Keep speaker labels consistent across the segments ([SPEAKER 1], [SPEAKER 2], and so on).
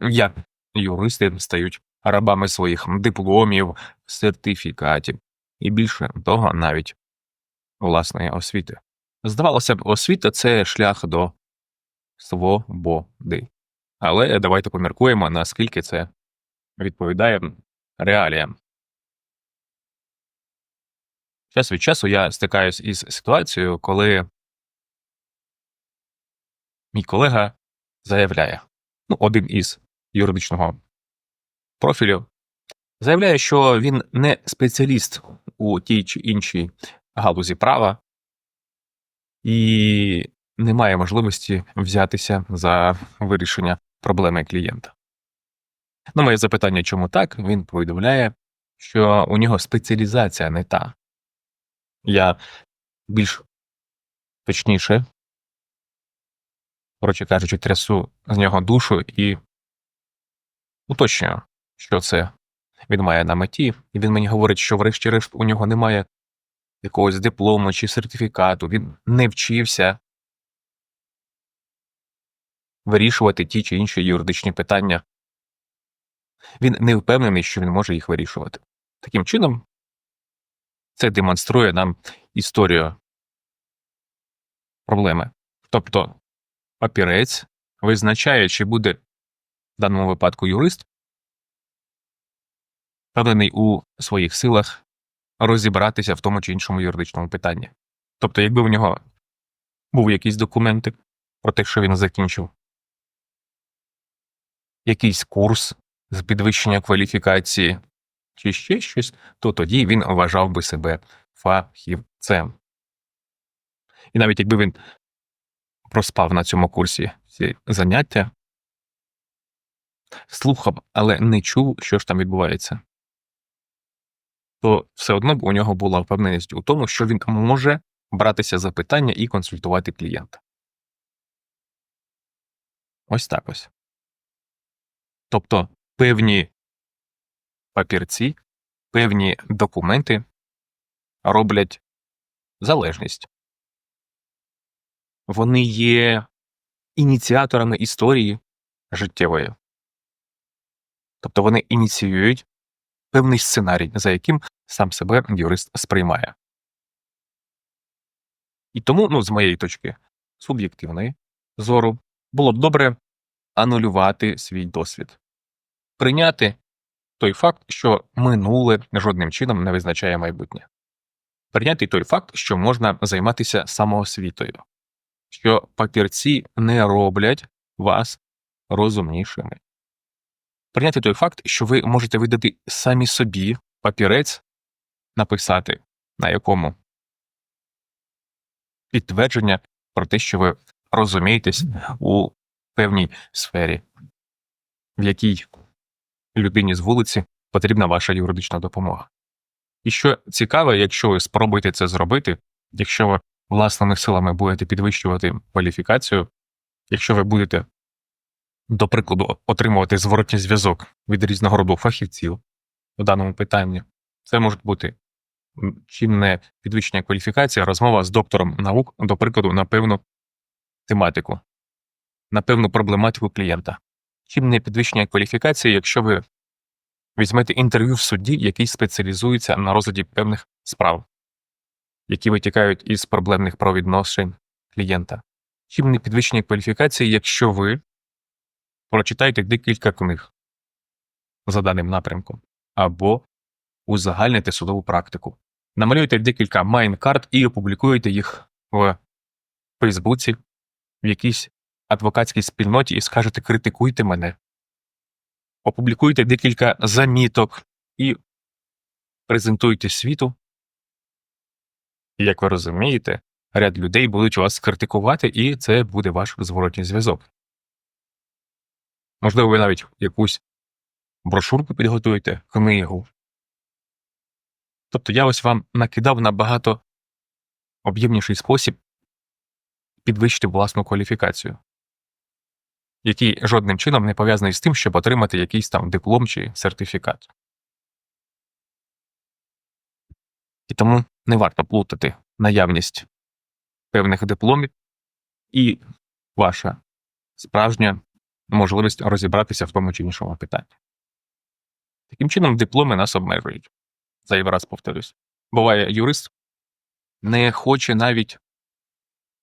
[SPEAKER 1] як юристи стають рабами своїх дипломів, сертифікатів і більше того, навіть власної освіти. Здавалося б, освіта це шлях до свободи. Але давайте поміркуємо, наскільки це відповідає реаліям. Час від часу я стикаюсь із ситуацією, коли мій колега заявляє, ну, один із юридичного профілю, заявляє, що він не спеціаліст у тій чи іншій галузі права і не має можливості взятися за вирішення проблеми клієнта. На моє запитання, чому так, він повідомляє, що у нього спеціалізація не та. Я більш точніше, коротше кажучи, трясу з нього душу і уточнюю, що це він має на меті, і він мені говорить, що, врешті-решт, у нього немає якогось диплому чи сертифікату, він не вчився вирішувати ті чи інші юридичні питання. Він не впевнений, що він може їх вирішувати. Таким чином, це демонструє нам історію проблеми. Тобто, папірець визначає, чи буде в даному випадку юрист впевнений у своїх силах розібратися в тому чи іншому юридичному питанні. Тобто, якби в нього був якийсь документ про те, що він закінчив якийсь курс з підвищення кваліфікації чи ще щось, то тоді він вважав би себе фахівцем. І навіть якби він проспав на цьому курсі ці заняття, слухав, але не чув, що ж там відбувається, то все одно б у нього була впевненість у тому, що він може братися за питання і консультувати клієнта. Ось так ось. Тобто певні папірці, певні документи роблять залежність. Вони є ініціаторами історії життєвої. Тобто вони ініціюють певний сценарій, за яким сам себе юрист сприймає. І тому, ну, з моєї точки суб'єктивної зору, було б добре анулювати свій досвід, прийняти той факт, що минуле жодним чином не визначає майбутнє, прийняти той факт, що можна займатися самоосвітою, що папірці не роблять вас розумнішими. Прийняти той факт, що ви можете видати самі собі папірець, написати, на якому підтвердження про те, що ви розумієтесь у певній сфері, в якій людині з вулиці потрібна ваша юридична допомога. І що цікаво, якщо ви спробуєте це зробити, якщо ви власними силами будете підвищувати кваліфікацію, якщо ви будете, до прикладу, отримувати зворотній зв'язок від різного роду фахівців у даному питанні, це може бути чим не підвищення кваліфікації, розмова з доктором наук, до прикладу, на певну тематику, на певну проблематику клієнта. Чим не підвищення кваліфікації, якщо ви візьмете інтерв'ю в судді, який спеціалізується на розгляді певних справ, які витікають із проблемних правовідношень клієнта. Чим не підвищення кваліфікації, якщо ви прочитаєте декілька книг за даним напрямком, або узагальните судову практику, намалюєте декілька майн-карт і опублікуєте їх в Фейсбуці, в якійсь адвокатській спільноті і скажете критикуйте мене. Опублікуйте декілька заміток і презентуйте світу. Як ви розумієте, ряд людей будуть вас критикувати, і це буде ваш зворотній зв'язок. Можливо, ви навіть якусь брошурку підготуєте, книгу. Тобто я ось вам накидав набагато об'ємніший спосіб підвищити власну кваліфікацію який жодним чином не пов'язаний з тим, щоб отримати якийсь там диплом чи сертифікат. І тому не варто плутати наявність певних дипломів і ваша справжня можливість розібратися в тому чи іншому питанні. Таким чином, дипломи нас обмежують. Зайвий раз повторюсь. Буває, юрист не хоче навіть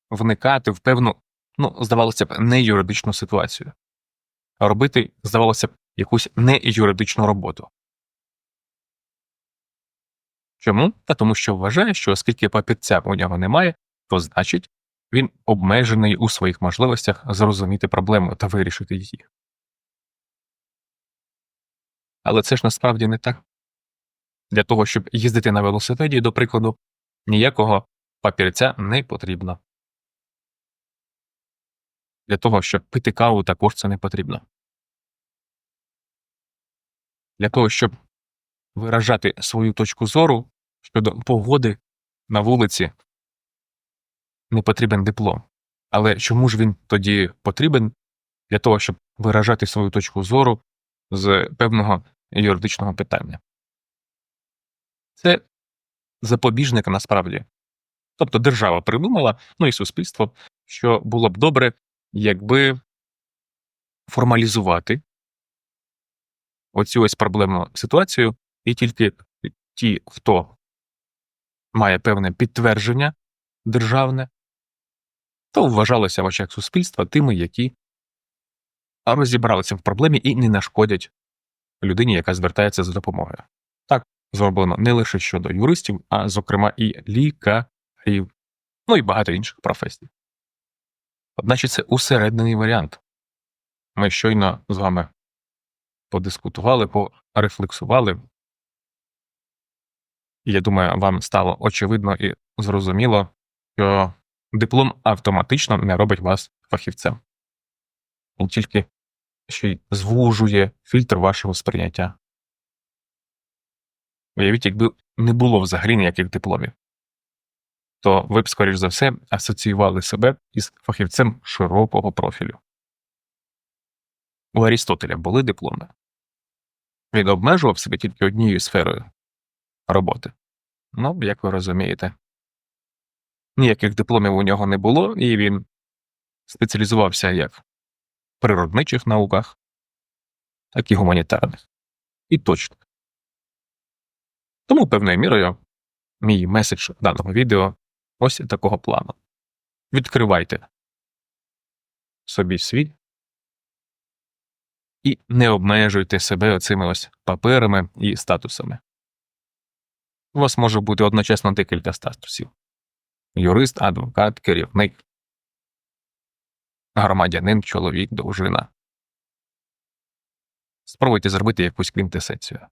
[SPEAKER 1] вникати в певну, ну, здавалося б, не юридичну ситуацію, а робити, здавалося б, якусь не юридичну роботу. Чому? Та тому що вважає, що оскільки папірця у нього немає, то значить він обмежений у своїх можливостях зрозуміти проблему та вирішити її. Але це ж насправді не так. Для того, щоб їздити на велосипеді, до прикладу, ніякого папірця не потрібно. Для того, щоб пити каву, також це не потрібно. Для того, щоб виражати свою точку зору щодо погоди на вулиці, не потрібен диплом. Але чому ж він тоді потрібен? Для того, щоб виражати свою точку зору з певного юридичного питання. Це запобіжник насправді. Тобто держава придумала, ну і суспільство, що було б добре, якби формалізувати оцю ось проблемну ситуацію, і тільки ті, хто має певне підтвердження державне, то вважалося в очах суспільства тими, які розібралися в проблемі і не нашкодять людині, яка звертається за допомогою. Так зроблено не лише щодо юристів, а зокрема і лікарів, ну і багато інших професій. Одначе це усереднений варіант. Ми щойно з вами подискутували, порефлексували. Я думаю, вам стало очевидно і зрозуміло, що диплом автоматично не робить вас фахівцем. Він тільки ще й звужує фільтр вашого сприйняття. Уявіть, якби не було взагалі ніяких дипломів, то ви б, скоріш за все, асоціювали себе із фахівцем широкого профілю. У Арістотеля були дипломи. Він обмежував себе тільки однією сферою роботи. Ну, як ви розумієте, ніяких дипломів у нього не було, і він спеціалізувався як в природничих науках, так і гуманітарних. І точно. Тому певною мірою мій меседж даного відео ось такого плану. Відкривайте собі світ і не обмежуйте себе оцими ось паперами і статусами. У вас може бути одночасно декілька статусів: юрист, адвокат, керівник, громадянин, чоловік, дружина. Спробуйте зробити якусь квінтесенцію.